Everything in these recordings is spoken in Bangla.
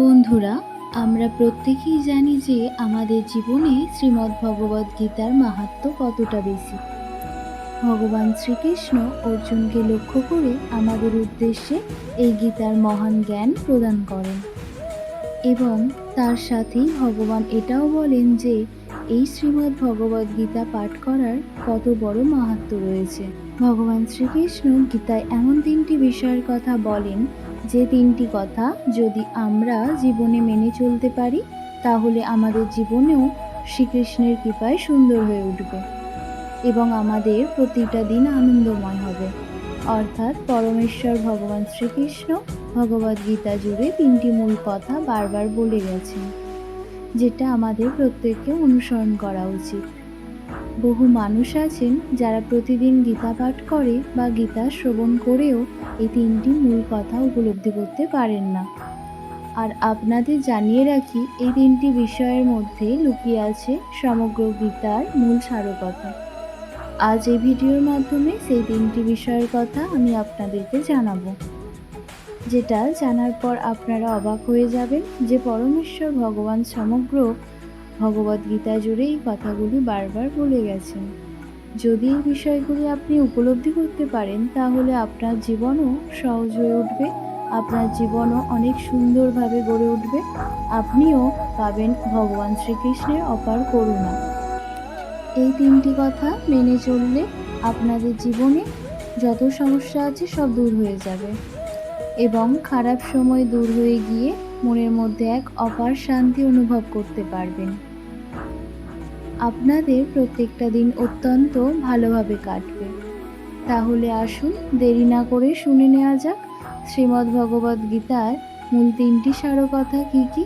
বন্ধুরা, আমরা প্রত্যেকেই জানি যে আমাদের জীবনে শ্রীমদ্ ভগবদ গীতার মাহাত্ম কতটা বেশি। ভগবান শ্রীকৃষ্ণ অর্জুনকে লক্ষ্য করে আমাদের উদ্দেশ্যে এই গীতার মহান জ্ঞান প্রদান করেন। এবং তার সাথেই ভগবান এটাও বলেন যে এই শ্রীমদ্ ভগবদ গীতা পাঠ করার কত বড় মাহাত্ম রয়েছে। ভগবান শ্রীকৃষ্ণ গীতায় এমন তিনটি বিষয়ের কথা বলেন যে তিনটি কথা যদি আমরা জীবনে মেনে চলতে পারি, তাহলে আমাদের জীবনেও শ্রীকৃষ্ণের কৃপায় সুন্দর হয়ে উঠবে এবং আমাদের প্রতিটা দিন আনন্দময় হবে। অর্থাৎ পরমেশ্বর ভগবান শ্রীকৃষ্ণ ভগবদ গীতা জুড়ে তিনটি মূল কথা বারবার বলে গেছেন, যেটা আমাদের প্রত্যেককে অনুসরণ করা উচিত। বহু মানুষ আছেন যারা প্রতিদিন গীতা পাঠ করে বা গীতা শ্রবণ করেও এই তিনটি মূল কথা উপলব্ধি করতে পারেন না। আর আপনাদের জানিয়ে রাখি, এই তিনটি বিষয়ের মধ্যে লুকিয়ে আছে সমগ্র গীতার মূল সারকথা। আজ এই ভিডিওর মাধ্যমে সেই তিনটি বিষয়ের কথা আমি আপনাদেরকে জানাব। যেটা জানার পর আপনারা অবাক হয়ে যাবেন যে পরমেশ্বর ভগবান সমগ্র ভগবদ গীতা জুড়ে এই কথাগুলি বারবার বলে গেছেন। যদি এই বিষয়গুলি আপনি উপলব্ধি করতে পারেন, তাহলে আপনার জীবনও সহজ হয়ে উঠবে, আপনার জীবনও অনেক সুন্দরভাবে গড়ে উঠবে। আপনিও পাবেন ভগবান শ্রীকৃষ্ণের অপার করুণা। এই তিনটি কথা মেনে চললে আপনাদের জীবনে যত সমস্যা আছে সব দূর হয়ে যাবে এবং খারাপ সময় দূর হয়ে গিয়ে মনের মধ্যে এক অপার শান্তি অনুভব করতে পারবেন। আপনাদের প্রত্যেকটা দিন অত্যন্ত ভালোভাবে কাটবে। তাহলে আসুন, দেরি না করে শুনে নেওয়া যাক শ্রীমদ্ ভগবদ গীতার মূল তিনটি সারকথা কি কি?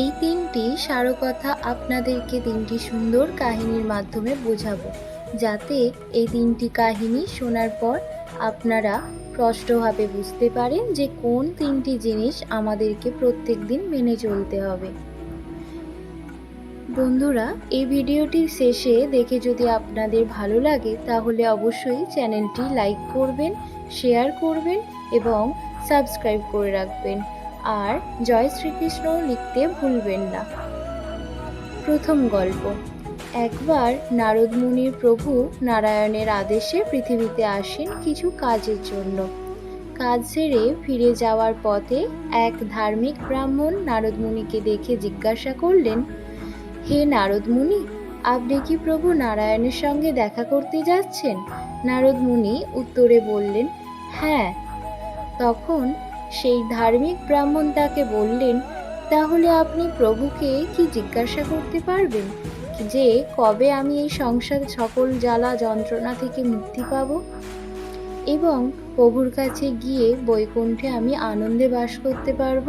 এই তিনটি সারকথা আপনাদেরকে তিনটি সুন্দর কাহিনীর মাধ্যমে বোঝাবো, যাতে এই তিনটি কাহিনী শোনার পর আপনারা স্পষ্টভাবে বুঝতে পারেন যে কোন তিনটি জিনিস আমাদেরকে প্রত্যেক দিন মেনে চলতে হবে। বন্ধুরা, এই ভিডিওটির শেষে দেখে যদি আপনাদের ভালো লাগে, তাহলে অবশ্যই চ্যানেলটি লাইক করবেন, শেয়ার করবেন এবং সাবস্ক্রাইব করে রাখবেন। আর জয় শ্রীকৃষ্ণ লিখতে ভুলবেন না। প্রথম গল্প। একবার নারদ মুনির প্রভু নারায়ণের আদেশে পৃথিবীতে আসেন কিছু কাজের জন্য। কাজ সেরে ফিরে যাওয়ার পথে এক ধার্মিক ব্রাহ্মণ নারদ মুনিকে দেখে জিজ্ঞাসা করলেন হে নারদ মুনি আপনি কি প্রভু নারায়ণের সঙ্গে দেখা করতে যাচ্ছেন? নারদ মুনি উত্তরে বললেন হ্যাঁ। তখন সেই ধার্মিক ব্রাহ্মণ তাকে বললেন, তাহলে আপনি প্রভুকে কি জিজ্ঞাসা করতে পারবেন? যে কবে আমি এই সংসার সকল জ্বালা যন্ত্রণা থেকে মুক্তি পাব? এবং প্রভুর কাছে গিয়ে বৈকুণ্ঠে আমি আনন্দে বাস করতে পারব?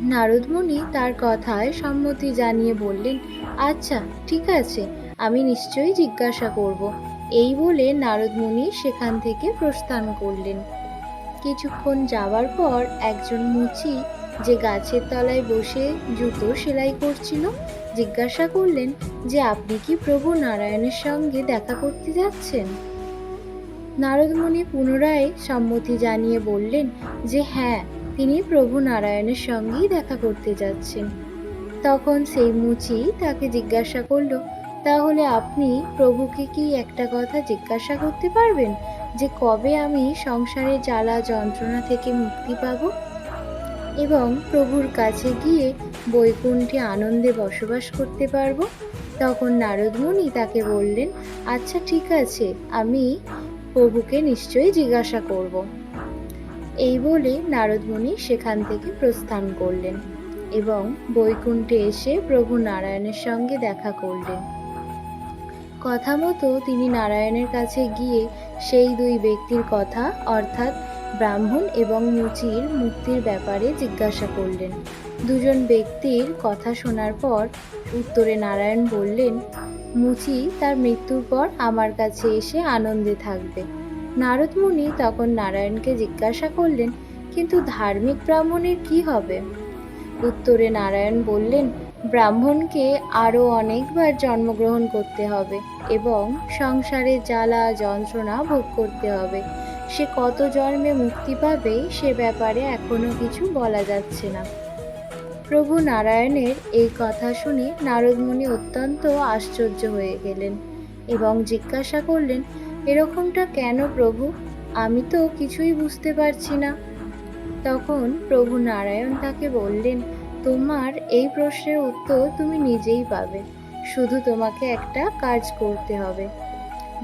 নারদমণি তার কথায় সম্মতি জানিয়ে বললেন আচ্ছা ঠিক আছে, আমি নিশ্চয়ই জিজ্ঞাসা করব। এই বলে নারদমণি সেখান থেকে প্রস্থান করলেন। কিছুক্ষণ যাওয়ার পর একজন মুচি যে গাছের তলায় বসে জুতো সেলাই করছিল, জিজ্ঞাসা করলেন যে, আপনি কি প্রভু নারায়ণের সঙ্গে দেখা করতে যাচ্ছেন? নারদমণি পুনরায় সম্মতি জানিয়ে বললেন যে হ্যাঁ তিনি প্রভু নারায়ণের সঙ্গেই দেখা করতে যাচ্ছেন। তখন সেই মুচি তাকে জিজ্ঞাসা করল, তাহলে আপনি প্রভুকে কি একটা কথা জিজ্ঞাসা করতে পারবেন যে কবে আমি সংসারে জ্বালা যন্ত্রণা থেকে মুক্তি পাব? এবং প্রভুর কাছে গিয়ে বৈকুণ্ঠে আনন্দে বসবাস করতে পারব? তখন নারদমণি তাকে বললেন আচ্ছা ঠিক আছে, আমি প্রভুকে নিশ্চয়ই জিজ্ঞাসা করব। এই বলে নারদমণি সেখান থেকে প্রস্থান করলেন এবং বৈকুণ্ঠে এসে প্রভু নারায়ণের সঙ্গে দেখা করলেন। কথা মতো তিনি নারায়ণের কাছে গিয়ে সেই দুই ব্যক্তির কথা, অর্থাৎ ব্রাহ্মণ এবং মুচির মুক্তির ব্যাপারে জিজ্ঞাসা করলেন। দুজন ব্যক্তির কথা শোনার পর উত্তরে নারায়ণ বললেন, মুচি, তার মৃত্যুর পর আমার কাছে এসে আনন্দে থাকবে। নারদমুনি তখন নারায়ণকে জিজ্ঞাসা করলেন, কিন্তু ধার্মিক ব্রাহ্মণের কি হবে? উত্তরে নারায়ণ বললেন, ব্রাহ্মণকে আরও অনেকবার জন্মগ্রহণ করতে হবে এবং সংসারে জ্বালা, যন্ত্রণা ভোগ করতে হবে। সে কত জন্মে মুক্তি পাবে সে ব্যাপারে এখনও কিছু বলা যাচ্ছে না। প্রভু নারায়ণের এই কথা শুনে নারদমুনি অত্যন্ত আশ্চর্য হয়ে গেলেন এবং জিজ্ঞাসা করলেন এরকমটা কেন প্রভু? আমি তো কিছুই বুঝতে পারছি না। তখন প্রভু নারায়ণ তাকে বললেন, তোমার এই প্রশ্নের উত্তর তুমি নিজেই পাবে। শুধু তোমাকে একটা কাজ করতে হবে।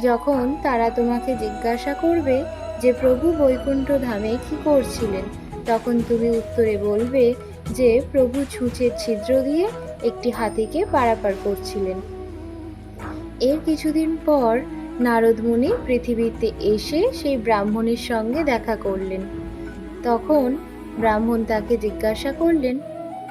যখন তারা তোমাকে জিজ্ঞাসা করবে যে, প্রভু বৈকুণ্ঠ ধামে কি করছিলেন? তখন তুমি উত্তরে বলবে যে, প্রভু ছুঁচের ছিদ্র দিয়ে একটি হাতিকে পারাপার করছিলেন। এর কিছুদিন পর নারদমুনি পৃথিবীতে এসে সেই ব্রাহ্মণের সঙ্গে দেখা করলেন। তখন ব্রাহ্মণ তাকে জিজ্ঞাসা করলেন,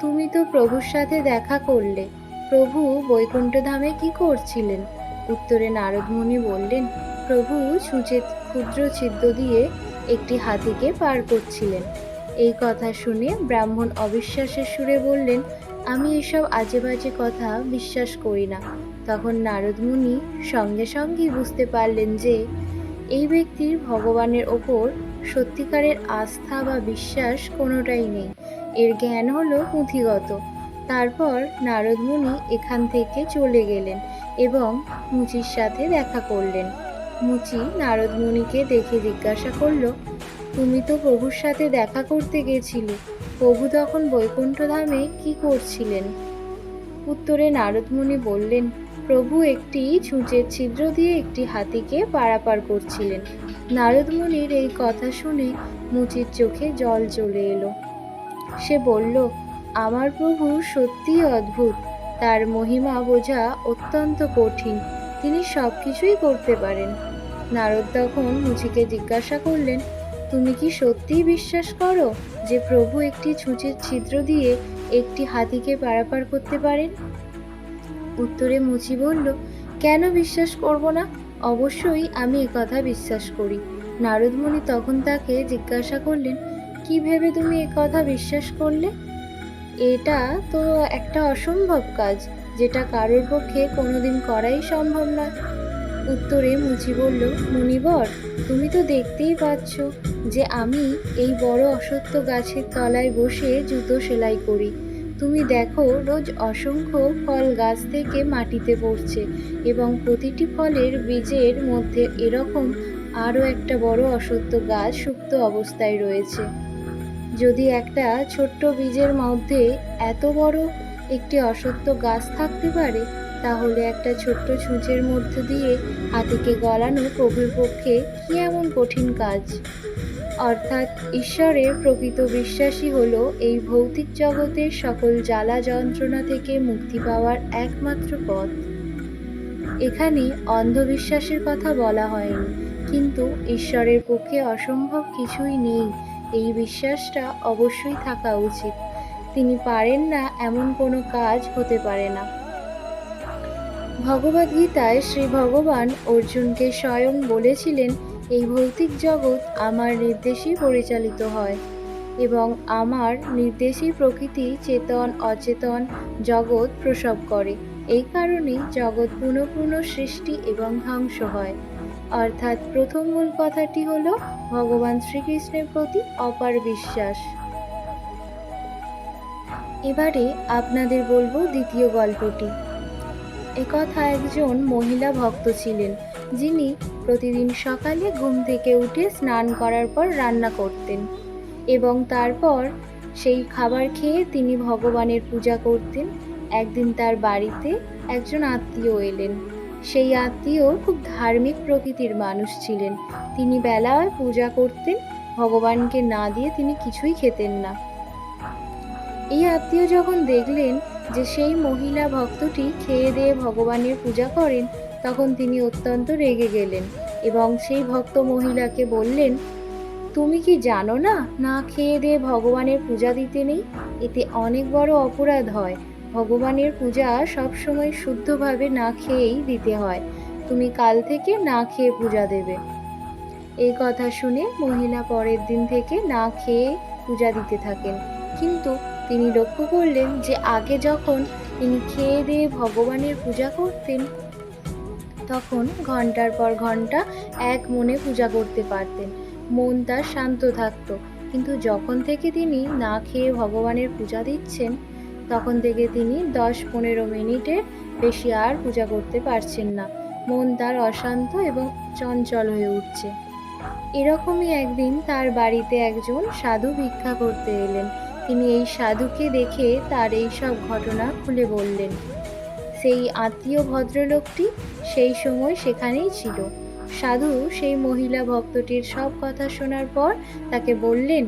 তুমি তো প্রভুর সাথে দেখা করলে, প্রভু বৈকুণ্ঠ ধামে কি করছিলেন? উত্তরে নারদমুনি বললেন, প্রভু ছুঁচে ক্ষুদ্র ছিদ্র দিয়ে একটি হাতিকে পার করছিলেন। এই কথা শুনে ব্রাহ্মণ অবিশ্বাসের সুরে বললেন, আমি এসব আজে বাজে কথা বিশ্বাস করি না। তখন নারদমুনি সঙ্গে সঙ্গেই বুঝতে পারলেন যে এই ব্যক্তির ভগবানের ওপর সত্যিকারের আস্থা বা বিশ্বাস কোনোটাই নেই। এর জ্ঞান হলো পুঁথিগত। তারপর নারদমুনি এখান থেকে চলে গেলেন এবং মুচির সাথে দেখা করলেন। মুচি নারদমুনিকে দেখে জিজ্ঞাসা করল, তুমি তো প্রভুর সাথে দেখা করতে গেছিলে। প্রভু তখন বৈকুণ্ঠ ধামে কি করছিলেন? উত্তরে নারদমুনি বললেন প্রভু একটি ছুঁচের ছিদ্র দিয়ে একটি হাতিকে পারাপার করছিলেন। নারদমুনির এই কথা শুনে মুচির চোখে জল চলে এলো। সে বলল, আমার প্রভু সত্যিই অদ্ভুত। তার মহিমা বোঝা অত্যন্ত কঠিন। তিনি সব কিছুই করতে পারেন। নারদ তখন মুচিকে জিজ্ঞাসা করলেন, তুমি কি সত্যিই বিশ্বাস করো যে প্রভু একটি ছুঁচের ছিদ্র দিয়ে একটি হাতিকে পারাপার করতে পারেন? উত্তরে মুচি বলল, কেন বিশ্বাস করব না? অবশ্যই আমি কথা বিশ্বাস করি। নারদমণি তখন তাকে জিজ্ঞাসা করলেন, কি ভেবে তুমি কথা বিশ্বাস করলে? এটা তো একটা অসম্ভব কাজ, যেটা কারোর পক্ষে কোনোদিন করাই সম্ভব নয়। উত্তরে মুচি বলল মুনিবর তুমি তো দেখতেই পাচ্ছ যে আমি এই বড় অসত্য গাছের তলায় বসে জুতো সেলাই করি। তুমি দেখো, রোজ অসংখ্য ফল গাছ থেকে মাটিতে পড়ছে এবং প্রতিটি ফলের বীজের মধ্যে এরকম আরও একটা বড় অসত্য গাছ সুপ্ত অবস্থায় রয়েছে। যদি একটা ছোট্ট বীজের মধ্যে এত বড় একটি অসত্য গাছ থাকতে পারে, তাহলে একটা ছোট্ট ছুঁচের মধ্যে দিয়ে হাতিকে গলানো প্রভুর পক্ষে কি এমন কঠিন কাজ? অর্থাৎ ঈশ্বরের প্রকৃত বিশ্বাসী হল এই ভৌতিক জগতের সকল জ্বালা যন্ত্রণা থেকে মুক্তি পাওয়ার একমাত্র পথ। এখানে অন্ধবিশ্বাসের কথা বলা হয়নি, কিন্তু ঈশ্বরের পক্ষে অসম্ভব কিছুই নেই, এই বিশ্বাসটা অবশ্যই থাকা উচিত। তিনি পারেন না এমন কোনো কাজ হতে পারে না। ভগবদ্গীতায় শ্রী ভগবান অর্জুনকে স্বয়ং বলেছিলেন এই ভৌতিক জগৎ আমার নির্দেশেই পরিচালিত হয় এবং আমার নির্দেশেই প্রকৃতি চেতন, অচেতন জগৎ প্রসব করে। এই কারণে জগৎ পুনঃ পুনঃ সৃষ্টি এবং ধ্বংস হয়। অর্থাৎ প্রথম মূল কথাটি হল ভগবান শ্রীকৃষ্ণের প্রতি অপার বিশ্বাস। এবারে আপনাদের বলব দ্বিতীয় গল্পটি। একথা একজন মহিলা ভক্ত ছিলেন। যিনি প্রতিদিন সকালে ঘুম থেকে উঠে স্নান করার পর রান্না করতেন এবং তারপর সেই খাবার খেয়ে তিনি ভগবানের পূজা করতেন। একদিন তার বাড়িতে একজন আত্মীয় এলেন। সেই আত্মীয় খুব ধার্মিক প্রকৃতির মানুষ ছিলেন। তিনি বেলায় পূজা করতেন, ভগবানকে না দিয়ে তিনি কিছুই খেতেন না। এই আত্মীয় যখন দেখলেন যে সেই মহিলা ভক্তটি খেয়ে দিয়ে ভগবানের পূজা করেন তখন তিনি অত্যন্ত রেগে গেলেন এবং সেই ভক্ত মহিলাকে বললেন, তুমি কি জানো না? না খেয়ে দিয়ে ভগবানের পূজা দিতে নেই? এতে অনেক বড় অপরাধ হয়। ভগবানের পূজা সবসময় শুদ্ধভাবে না খেয়েই দিতে হয়। তুমি কাল থেকে না খেয়ে পূজা দেবে এই কথা শুনে মহিলা পরের দিন থেকে না খেয়ে পূজা দিতে থাকেন। কিন্তু তিনি লক্ষ্য করলেন যে আগে যখন তিনি খেয়ে দিয়ে ভগবানের পূজা করতেন তখন ঘণ্টার পর ঘণ্টা এক মনে পূজা করতে পারতেন। মন তার শান্ত থাকত, কিন্তু যখন থেকে তিনি না খেয়ে ভগবানের পূজা দিচ্ছেন, তখন থেকে তিনি দশ পনেরো মিনিটের বেশি আর পূজা করতে পারছেন না। মন তার অশান্ত এবং চঞ্চল হয়ে উঠছে। এরকমই একদিন তার বাড়িতে একজন সাধু ভিক্ষা করতে এলেন। তিনি এই সাধুকে দেখে তার এই সব ঘটনা খুলে বললেন সেই আত্মীয় ভদ্রলোকটি সেই সময় সেখানেই ছিল। সাধু সেই মহিলা ভক্তটির সব কথা শোনার পর তাকে বললেন,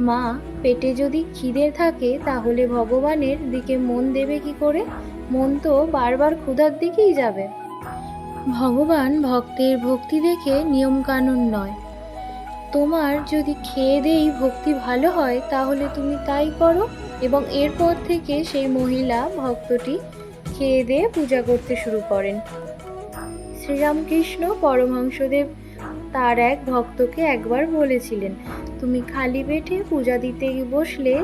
মা, পেটে যদি খিদে থাকে তাহলে ভগবানের দিকে মন দেবে কি করে? মন তো বারবার ক্ষুধার দিকেই যাবে। ভগবান ভক্তের ভক্তি দেখে নিয়মকানুন নয়। তোমার যদি খেয়ে দেই ভক্তি ভালো হয় তাহলে তুমি তাই করো। এবং এরপর থেকে সেই মহিলা ভক্তটি খেয়ে দিয়ে পূজা করতে শুরু করেন। শ্রীরামকৃষ্ণ পরমহংসদেব তার এক ভক্তকে একবার বলেছিলেন, তুমি খালি পেটে পূজা দিতে বসলে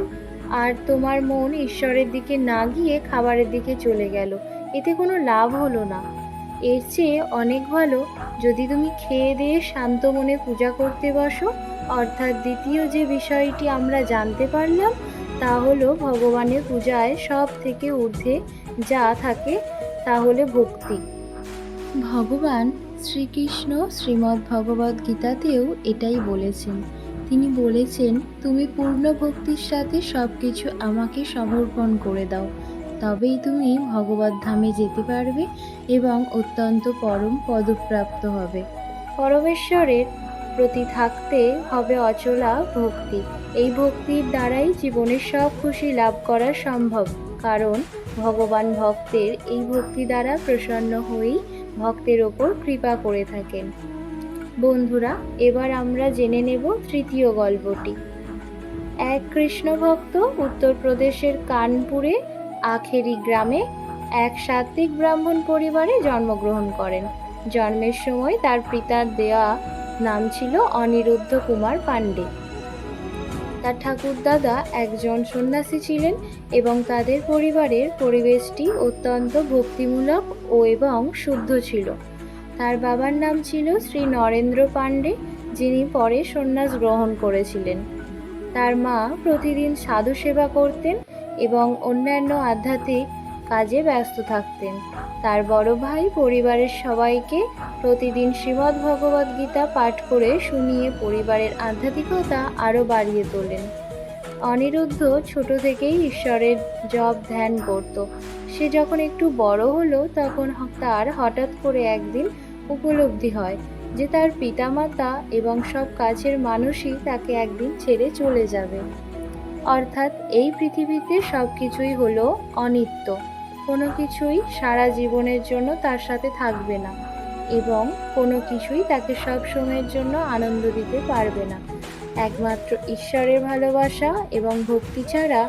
আর তোমার মন ঈশ্বরের দিকে না গিয়ে খাবারের দিকে চলে গেল। এতে কোনো লাভ হলো না। এর চেয়ে অনেক ভালো যদি তুমি খেয়ে দিয়ে শান্ত মনে পূজা করতে বসো। অর্থাৎ দ্বিতীয় যে বিষয়টি আমরা জানতে পারলাম, তা হলো ভগবানের পূজায় সব থেকে ঊর্ধ্বে যা থাকে তা হলো ভক্তি। ভগবান শ্রীকৃষ্ণ শ্রীমদ্ ভগবদ গীতাতেও এটাই বলেছেন। তিনি বলেছেন তুমি পূর্ণ ভক্তির সাথে সব কিছু আমাকে সমর্পণ করে দাও। তবেই তুমি ভগবত ধামে যেতে পারবে এবং অত্যন্ত পরম পদপ্রাপ্ত হবে। পরমেশ্বরের প্রতি থাকতে হবে অচলা ভক্তি। এই ভক্তির দ্বারাই জীবনের সব খুশি লাভ করা সম্ভব। কারণ ভগবান ভক্তের এই ভক্তি দ্বারা প্রসন্ন হয়েই ভক্তের ওপর কৃপা করে থাকেন। বন্ধুরা, এবার আমরা জেনে নেব তৃতীয় গল্পটি। এক কৃষ্ণ ভক্ত উত্তরপ্রদেশের কানপুরে, আখেরি গ্রামে এক সাত্বিক ব্রাহ্মণ পরিবারে জন্মগ্রহণ করেন। জন্মের সময় তার পিতার দেয়া নাম ছিল অনিরুদ্ধ কুমার পাণ্ডে। তার ঠাকুরদাদা একজন সন্ন্যাসী ছিলেন এবং তাদের পরিবারের পরিবেশটি অত্যন্ত ভক্তিমূলক ও এবং শুদ্ধ ছিল। তার বাবার নাম ছিল শ্রী নরেন্দ্র পাণ্ডে, যিনি পরে সন্ন্যাস গ্রহণ করেছিলেন। তার মা প্রতিদিন সাধু সেবা করতেন এবং অন্যান্য আধ্যাত্মিক কাজে ব্যস্ত থাকতেন। তার বড় ভাই পরিবারের সবাইকে প্রতিদিন শ্রীমদ্ ভগবদ্ গীতা পাঠ করে শুনিয়ে পরিবারের আধ্যাত্মিকতা আরও বাড়িয়ে তোলেন। অনিরুদ্ধ ছোট থেকেই ঈশ্বরের জপ ধ্যান করত। সে যখন একটু বড় হলো, তখন তার হঠাৎ করে একদিন উপলব্ধি হয় যে তার পিতামাতা এবং সব কাছের মানুষই তাকে একদিন ছেড়ে চলে যাবে। অর্থাৎ এই পৃথিবীতে সব কিছুই হলো অনিত্য। কোনো কিছুই সারা জীবনের জন্য তার সাথে থাকবে না এবং কোনো কিছুই তাকে সব সময়ের জন্য আনন্দ দিতে পারবে না। একমাত্র ঈশ্বরের ভালোবাসা এবং ভক্তি ছাড়া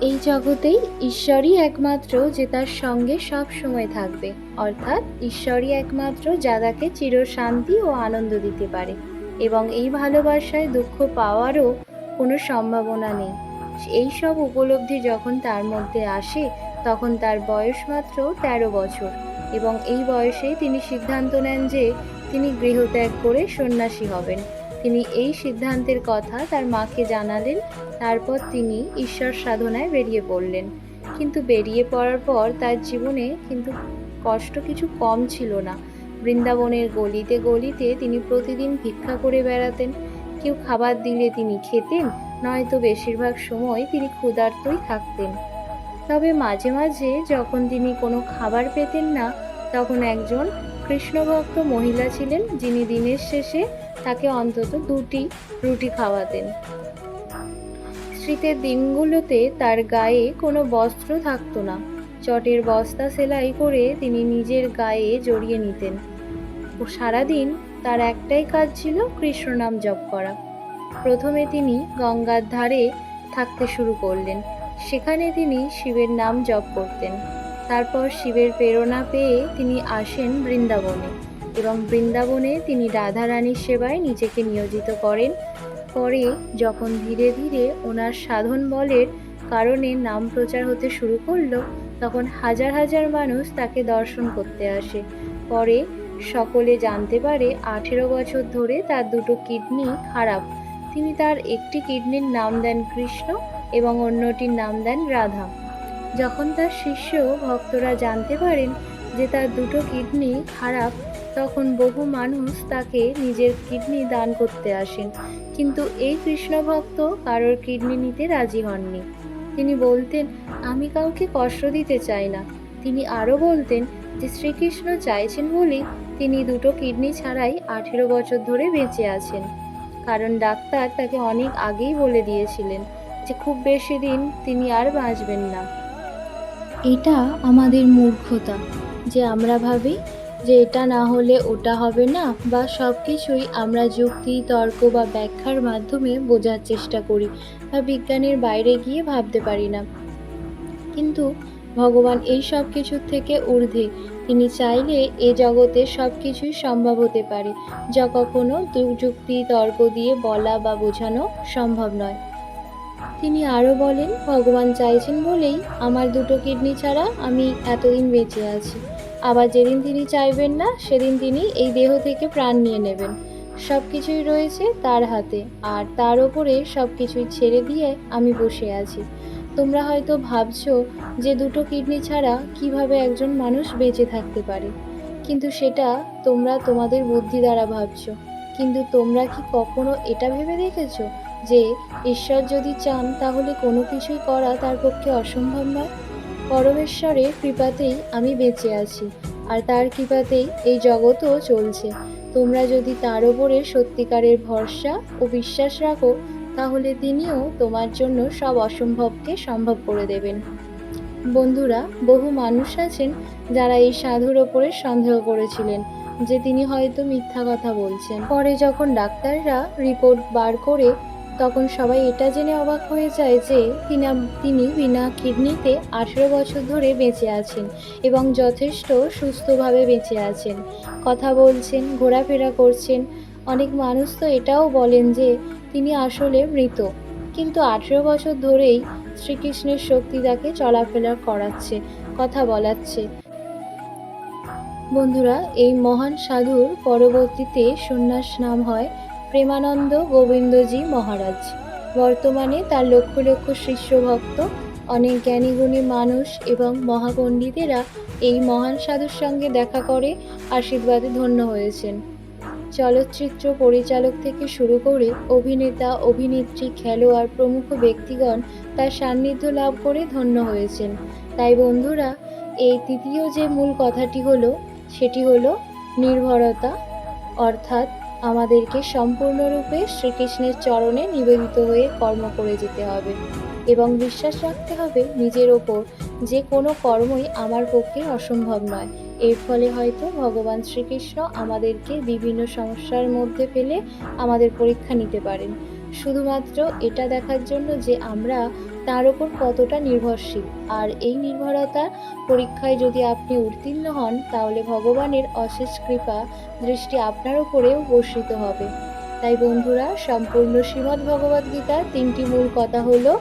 এই জগতেই ঈশ্বরই একমাত্র যে তার সঙ্গে সব সময় থাকবে। অর্থাৎ ঈশ্বরই একমাত্র যা তাকে চিরশান্তি ও আনন্দ দিতে পারে এবং এই ভালোবাসায় দুঃখ পাওয়ারও কোনো সম্ভাবনা নেই। এই সব উপলব্ধি যখন তার মধ্যে আসে, তখন তার বয়স মাত্র তেরো বছর এবং এই বয়সেই তিনি সিদ্ধান্ত নেন যে তিনি গৃহত্যাগ করে সন্ন্যাসী হবেন। তিনি এই সিদ্ধান্তের কথা তার মাকে জানালেন, তারপর তিনি ঈশ্বর সাধনায় বেরিয়ে পড়লেন। কিন্তু বেরিয়ে পড়ার পর তার জীবনে কিন্তু কষ্ট কিছু কম ছিল না। বৃন্দাবনের গলিতে গলিতে তিনি প্রতিদিন ভিক্ষা করে বেড়াতেন। কেউ খাবার দিলে তিনি খেতেন নয়তো বেশিরভাগ সময় তিনি ক্ষুধার্তই থাকতেন। তবে মাঝে মাঝে যখন তিনি কোনো খাবার পেতেন না, তখন একজন কৃষ্ণভক্ত মহিলা ছিলেন যিনি দিনের শেষে তাকে অন্তত দুটি রুটি খাওয়াতেন। শীতের দিনগুলোতে তার গায়ে কোনো বস্ত্র থাকতো না। চটের বস্তা সেলাই করে তিনি নিজের গায়ে জড়িয়ে নিতেন। ও সারাদিন তার একটাই কাজ ছিল কৃষ্ণ নাম জপ করা। প্রথমে তিনি গঙ্গার ধারে থাকতে শুরু করলেন। সেখানে তিনি শিবের নাম জপ করতেন। তারপর শিবের প্রেরণা পেয়ে তিনি আসেন বৃন্দাবনে এবং বৃন্দাবনে তিনি রাধারানীর সেবায় নিজেকে নিয়োজিত করেন। পরে যখন ধীরে ধীরে ওনার সাধন বলের কারণে নাম প্রচার হতে শুরু করল, তখন হাজার হাজার মানুষ তাকে দর্শন করতে আসে। পরে সকলে জানতে পারে আঠেরো বছর ধরে তার দুটো কিডনি খারাপ। তিনি তার একটি কিডনির নাম দেন কৃষ্ণ এবং অন্যটির নাম দেন রাধা। যখন তার শিষ্য ভক্তরা জানতে পারেন যে তার দুটো কিডনি খারাপ, তখন বহু মানুষ তাকে নিজের কিডনি দান করতে আসেন। কিন্তু এই কৃষ্ণ ভক্ত কারোর কিডনি নিতে রাজি হননি। তিনি বলতেন, আমি কাউকে কষ্ট দিতে চাই না। তিনি আরও বলতেন, যে শ্রীকৃষ্ণ চাইছেন বলেই তিনি দুটো কিডনি ছাড়াই আঠেরো বছর ধরে বেঁচে আছেন। কারণ ডাক্তার তাকে অনেক আগেই বলে দিয়েছিলেন যে খুব বেশি দিন তিনি আর বাঁচবেন না। এটা আমাদের মূর্খতা, যে আমরা ভাবি যে এটা না হলে ওটা হবে না বা সব কিছুই আমরা যুক্তি, তর্ক বা ব্যাখ্যার মাধ্যমে বোঝার চেষ্টা করি বা বিজ্ঞানের বাইরে গিয়ে ভাবতে পারি না। কিন্তু ভগবান এই সব কিছুর থেকে ঊর্ধ্বে তিনি চাইলে এ জগতে সব কিছুই সম্ভব হতে পারে, যা কখনো যুক্তি তর্ক দিয়ে বলা বা বোঝানো সম্ভব নয়। তিনি আরও বলেন, ভগবান চাইছেন বলেই আমার দুটো কিডনি ছাড়া আমি এতদিন বেঁচে আছি। আবার যেদিন তিনি চাইবেন না, সেদিন তিনি এই দেহ থেকে প্রাণ নিয়ে নেবেন। সব কিছুই রয়েছে তার হাতে, আর তার ওপরে সব কিছুই ছেড়ে দিয়ে আমি বসে আছি। তোমরা হয়তো ভাবছ যে দুটো কিডনি ছাড়া কীভাবে একজন মানুষ বেঁচে থাকতে পারে। কিন্তু সেটা তোমরা তোমাদের বুদ্ধি দ্বারা ভাবছ। কিন্তু তোমরা কি কখনো এটা ভেবে দেখেছ যে ঈশ্বর যদি চান তাহলে কোনো কিছুই করা তার পক্ষে অসম্ভব নয়? পরমেশ্বরের কৃপাতেই আমি বেঁচে আছি, আর তার কৃপাতেই এই জগৎও চলছে। তোমরা যদি তার ওপরে সত্যিকারের ভরসা ও বিশ্বাস রাখো, তাহলে তিনিও তোমার জন্য সব অসম্ভবকে সম্ভব করে দেবেন। বন্ধুরা, বহু মানুষ আছেন যারা এই সাধুর ওপরে সন্দেহ করেছিলেন যে তিনি হয়তো মিথ্যা কথা বলছেন। পরে যখন ডাক্তাররা রিপোর্ট বার করে তখন সবাই এটা জেনে অবাক হয়ে যায় যে তিনি তিনি বিনা কিডনিতে আঠেরো বছর ধরে বেঁচে আছেন এবং যথেষ্ট সুস্থভাবে বেঁচে আছেন। কথা বলছেন, ঘোরাফেরা করছেন। অনেক মানুষ তো এটাও বলেন যে তিনি আসলে মৃত। কিন্তু আঠেরো বছর ধরেই শ্রীকৃষ্ণের শক্তি তাকে চলাফেরা করাচ্ছে, কথা বলাচ্ছে। বন্ধুরা, এই মহান সাধুর পরবর্তীতে সন্ন্যাস নাম হয় প্রেমানন্দ গোবিন্দজি মহারাজ। বর্তমানে তার লক্ষ লক্ষ শিষ্য ভক্ত, অনেক জ্ঞানীগুণী মানুষ এবং মহাপণ্ডিতেরা এই মহান সাধুর সঙ্গে দেখা করে আশীর্বাদে ধন্য হয়েছেন। চলচ্চিত্র পরিচালক থেকে শুরু করে অভিনেতা, অভিনেত্রী, খেলোয়াড় প্রমুখ ব্যক্তিগণ তার সান্নিধ্য লাভ করে ধন্য হয়েছেন। তাই বন্ধুরা, এই তৃতীয় যে মূল কথাটি হলো, সেটি হলো নির্ভরতা, অর্থাৎ আমাদেরকে সম্পূর্ণরূপে শ্রীকৃষ্ণের চরণে নিবেদিত হয়ে কর্ম করে যেতে হবে এবং বিশ্বাস রাখতে হবে নিজের ওপর যে কোনো কর্মই আমার পক্ষে অসম্ভব নয়। এর ফলে হয়তো ভগবান শ্রীকৃষ্ণ আমাদেরকে বিভিন্ন সমস্যার মধ্যে ফেলে আমাদের পরীক্ষা নিতে পারেন। শুধুমাত্র এটা দেখার জন্য যে আমরা তার ওপর কতটা নির্ভরশীল? আর এই নির্ভরতা পরীক্ষায় যদি আপনি উত্তীর্ণ হন, তাহলে ভগবানের অশেষ কৃপা দৃষ্টি আপনার উপরেও বর্ষিত হবে। তাই বন্ধুরা, সম্পূর্ণ শ্রীমদ্ ভগবদ্গীতার তিনটি মূল কথা হলো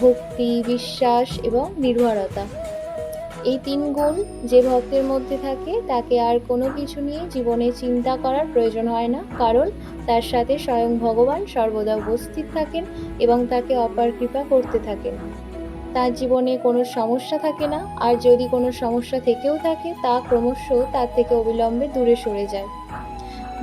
ভক্তি, বিশ্বাস এবং নির্ভরতা। এই তিন গুণ যে ভক্তের মধ্যে থাকে, তাকে আর কোনো কিছু নিয়ে জীবনে চিন্তা করার প্রয়োজন হয় না। কারণ তার সাথে স্বয়ং ভগবান সর্বদা উপস্থিত থাকেন এবং তাকে অপার কৃপা করতে থাকেন। তার জীবনে কোনো সমস্যা থাকে না, আর যদি কোনো সমস্যা থেকেও থাকে, তা ক্রমশ তার থেকে অবিলম্বে দূরে সরে যায়।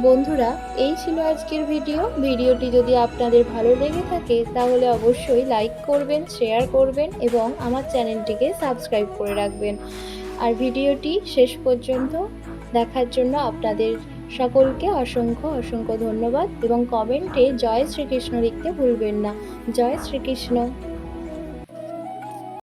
বন্ধুরা, এই ছিল আজকের ভিডিও। ভিডিওটি যদি আপনাদের ভালো লেগে থাকে, তাহলে অবশ্যই লাইক করবেন, শেয়ার করবেন এবং আমার চ্যানেলটিকে সাবস্ক্রাইব করে রাখবেন। আর ভিডিওটি শেষ পর্যন্ত দেখার জন্য আপনাদের সকলকে অসংখ্য অসংখ্য ধন্যবাদ এবং কমেন্টে জয় শ্রীকৃষ্ণ লিখতে ভুলবেন না। জয় শ্রীকৃষ্ণ।